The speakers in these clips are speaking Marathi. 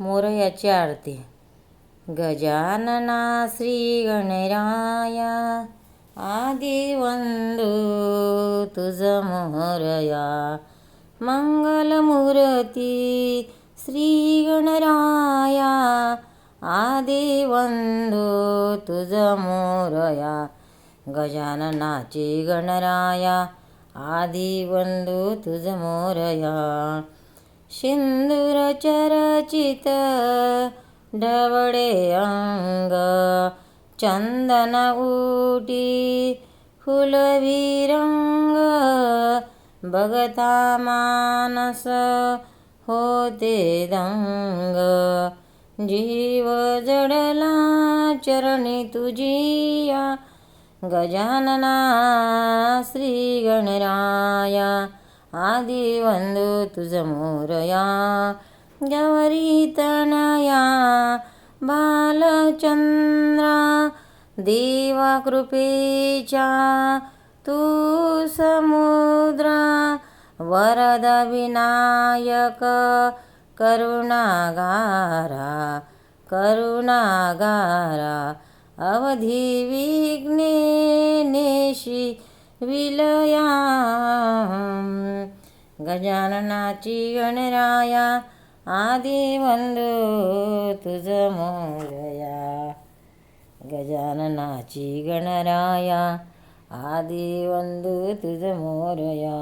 मोरयाची आरती. गजानना श्री गणराया आदिवंदू तुझ मोरया. मंगलमूर्ती श्री गणराया आदिवंदू तुझ मोरया. गजाननाची गणराया आदि वंदू तुझ मोरया. सिन्दूरचरचित ढवळे अंग चंदन उटी फुलविरंग बघता मानस होते दंग. जीव जडला चरणी तुझिया गजानना श्री गणराया आदि वंदू तुझ मोरया गौरी तनया बालचंद्रा देवा कृपेच्या तू समुद्रा वरदविनायक करुणागारा करुणागारा अवधी विघ्नेशी विलया गजाननाची गणराया आदि वंदू तुझ मोरया। गजाननाची गणराया आदि वंदू तुझ मोरया।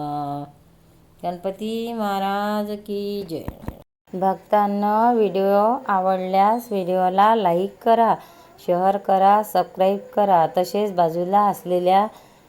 गणपती महाराज की जय। भक्तांना व्हिडिओ आवडल्यास व्हिडिओला लाईक करा शेअर करा सबस्क्राईब करा. तसेच बाजूला असलेल्या